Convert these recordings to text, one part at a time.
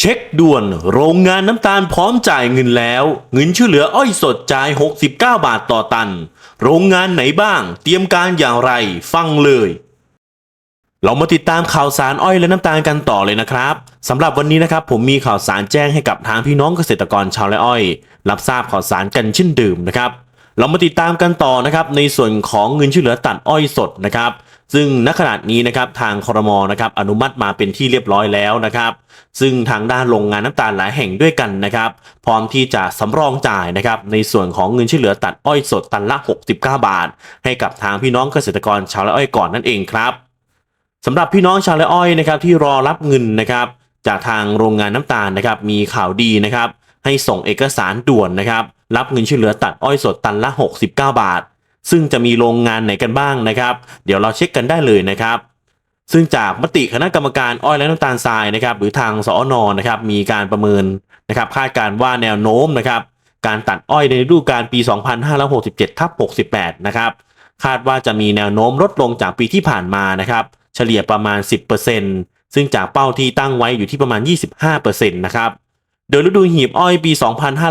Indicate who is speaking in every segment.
Speaker 1: เช็คด่วนโรงงานน้ำตาลพร้อมจ่ายเงินแล้ว เงินช่วยเหลืออ้อยสดจ่าย 69 บาทต่อตัน โรงงานไหนบ้าง เตรียมการอย่างไร ฟังเลย เรามาติดตามข่าวสารอ้อยและน้ำตาลกันต่อเลยนะครับสำหรับวันนี้นะครับผมมีข่าวสารแจ้งให้กับทางพี่น้องเกษตรกรชาวไร่อ้อย รับทราบข่าวสารกันเช่นเดิมนะครับ เรามาติดตามกันต่อนะครับในส่วนของเงินช่วยเหลือตัดอ้อยสดนะครับ ซึ่งณขณะนี้นะครับทางคอรมอนะครับอนุมัติมาเป็นที่เรียบร้อยแล้วนะครับ ซึ่งทางด้านโรงงานน้ำตาลหลายแห่งด้วยกันนะครับ พร้อมที่จะสำรองจ่ายนะครับในส่วนของเงินช่วยเหลือตัดอ้อยสดตันละ 69 บาท ให้กับทางพี่น้องเกษตรกรชาวไร่อ้อยก่อนนั่นเองครับสำหรับพี่น้องชาวไร่อ้อยนะครับที่รอรับเงินนะครับจากทางโรงงานน้ำตาลนะครับมีข่าวดีนะครับให้ส่งเอกสารด่วนนะครับรับเงินช่วยเหลือตัดอ้อยสดตันละ 69 บาท ซึ่งจะมีโรงงานไหนกันบ้างนะครับ เดี๋ยวเราเช็คกันได้เลยนะครับซึ่งจากมติคณะกรรมการอ้อยและน้ำตาลทรายนะครับ หรือทางสอนอนะครับมีการประเมินนะครับคาดการณ์ว่าแนวโน้มนะครับ การตัดอ้อยในฤดูกาลปี 2567ทับ68 นะครับ คาดว่าจะมีแนวโน้มลดลงจากปีที่ผ่านมานะครับ เฉลี่ยประมาณ 10%ซึ่งจากเป้าที่ตั้งไว้อยู่ที่ประมาณ 25%นะครับ โดยฤดูหีบอ้อยปี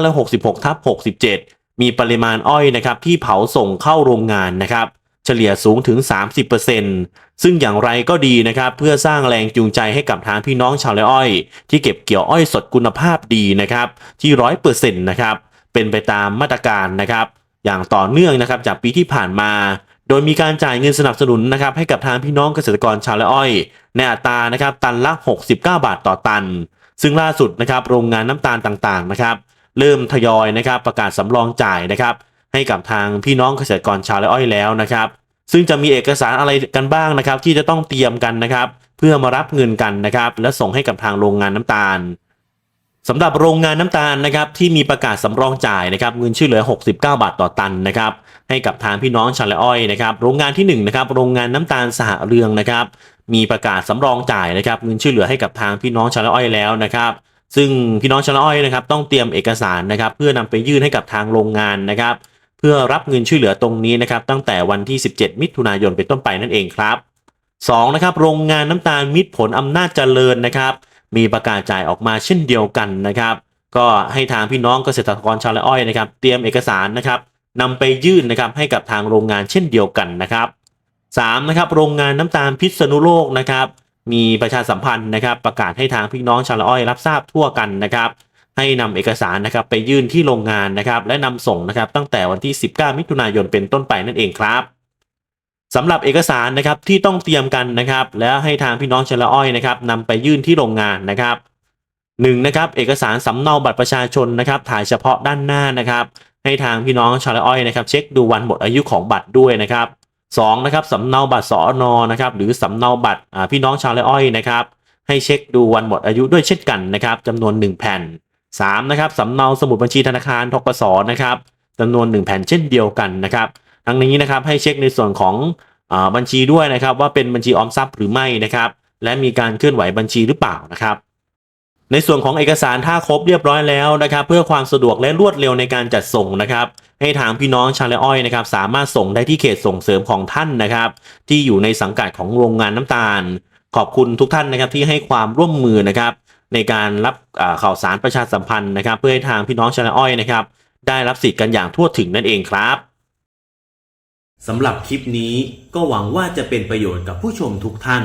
Speaker 1: 2566ทับ67 มีปริมาณอ้อยนะครับที่เผาส่งเข้าโรงงานนะครับเฉลี่ยสูงถึง 30%ซึ่งอย่างไรก็ดีนะครับ เพื่อสร้างแรงจูงใจให้กับทางพี่น้องชาวไร่อ้อย ที่เก็บเกี่ยวอ้อยสดคุณภาพดีนะครับที่100%นะครับเป็นไปตามมาตรการนะครับ อย่างต่อเนื่องนะครับจากปีที่ผ่านมา โดยมีการจ่ายเงินสนับสนุนนะครับให้กับทางพี่น้องเกษตรกรชาวไร่อ้อย ในอัตรานะครับตันละ 69 บาทต่อตัน ซึ่งล่าสุดนะครับโรงงานน้ำตาลต่างๆนะครับ เริ่มทยอยนะครับประกาศสำรองจ่ายนะครับ ให้กับทางพี่น้องเกษตรกรชาวไร่อ้อยแล้วนะครับ ซึ่งจะมีเอกสารอะไรกันบ้างนะครับ ที่จะต้องเตรียมกันนะครับ เพื่อมารับเงินกันนะครับ และส่งให้กับทางโรงงานน้ำตาลสำหรับโรงงานน้ำตาลนะครับที่มีประกาศสำรองจ่ายนะครับเงินช่วยเหลือ 69 บาทต่อตันนะครับให้กับทางพี่น้องชาวไร่อ้อยนะครับโรงงานที่หนึ่งนะครับโรงงานน้ำตาลสหเรืองนะครับ มีประกาศสำรองจ่ายนะครับเงินช่วยเหลือให้กับทางพี่น้องชาวไร่อ้อยแล้วนะครับ ซึ่งพี่น้องชาวไร่อ้อยนะครับต้องเตรียมเอกสารนะครับเพื่อนำไปยื่นให้กับทางโรงงานนะครับ เพื่อรับเงินช่วยเหลือตรงนี้นะครับตั้งแต่วันที่ 17 มิถุนายนเป็นต้นไปนั่นเองครับ2นะครับโรงงานน้ำตาลมิตรผลอำนาจเจริญนะครับ มีประกาศจ่ายออกมาเช่นเดียวกันนะครับ ก็ให้ทางพี่น้องเกษตรกรชาวไร่อ้อยนะครับ เตรียมเอกสารนะครับนำไปยื่นนะครับให้กับทางโรงงานเช่นเดียวกันนะครับ3นะครับโรงงานน้ำตาลพิษณุโลกนะครับ มีประชาสัมพันธ์นะครับ ประกาศให้ทางพี่น้องชาวไร่อ้อยรับทราบทั่วกันนะครับให้นำเอกสารนะครับไปยื่นที่โรงงานนะครับ และนำส่งนะครับตั้งแต่วันที่ 19 มิถุนายนเป็นต้นไปนั่นเองครับสำหรับเอกสารนะครับที่ต้องเตรียมกันนะครับ แล้วให้ทางพี่น้องชาวไร่อ้อยนะครับนำไปยื่นที่โรงงานนะครับหนึ่งนะครับเอกสารสำเนาบัตรประชาชนนะครับ ถ่ายเฉพาะด้านหน้านะครับ ให้ทางพี่น้องชาวไร่อ้อยนะครับ เช็คดูวันหมดอายุของบัตรด้วยนะครับ สองนะครับสำเนาบัตรสอนอนะครับหรือสำเนาบัตรพี่น้องชาวไร่อ้อยนะครับให้เช็คดูวันหมดอายุด้วยเช่นกันนะครับจำนวน 1 แผ่น3นะครับสำเนาสมุดบัญชีธนาคารทกสนะครับจำนวน 1 แผ่นเช่นเดียวกันนะครับทั้งนี้นะครับให้เช็คในส่วนของอบัญชีด้วยนะครับว่าเป็นบัญชีออมทรัพย์หรือไม่นะครับและมีการเคลื่อนไหวบัญชีหรือเปล่านะครับ ในส่วนของเอกสารถ้าครบเรียบร้อยแล้วนะครับ เพื่อความสะดวกและรวดเร็วในการจัดส่งนะครับ ให้ทางพี่น้องชาวไร่อ้อยนะครับ สามารถส่งได้ที่เขตส่งเสริมของท่านนะครับ ที่อยู่ในสังกัดของโรงงานน้ำตาล ขอบคุณทุกท่านนะครับที่ให้ความร่วมมือนะครับ ในการรับข่าวสารประชาสัมพันธ์นะครับ เพื่อให้ทางพี่น้องชาวไร่อ้อยนะครับ ได้รับสิทธิ์กันอย่างทั่วถึงนั่นเองครับสำหรับคลิปนี้ก็หวังว่าจะเป็นประโยชน์กับผู้ชมทุกท่าน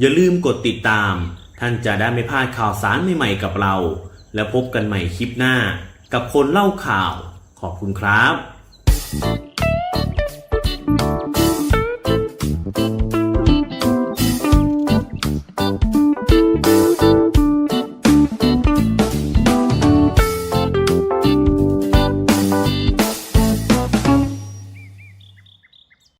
Speaker 1: อย่าลืมกดติดตาม ท่านจะได้ไม่พลาดข่าวสารใหม่ๆกับเรา และพบกันใหม่คลิปหน้า กับคนเล่าข่าว ขอบคุณครับ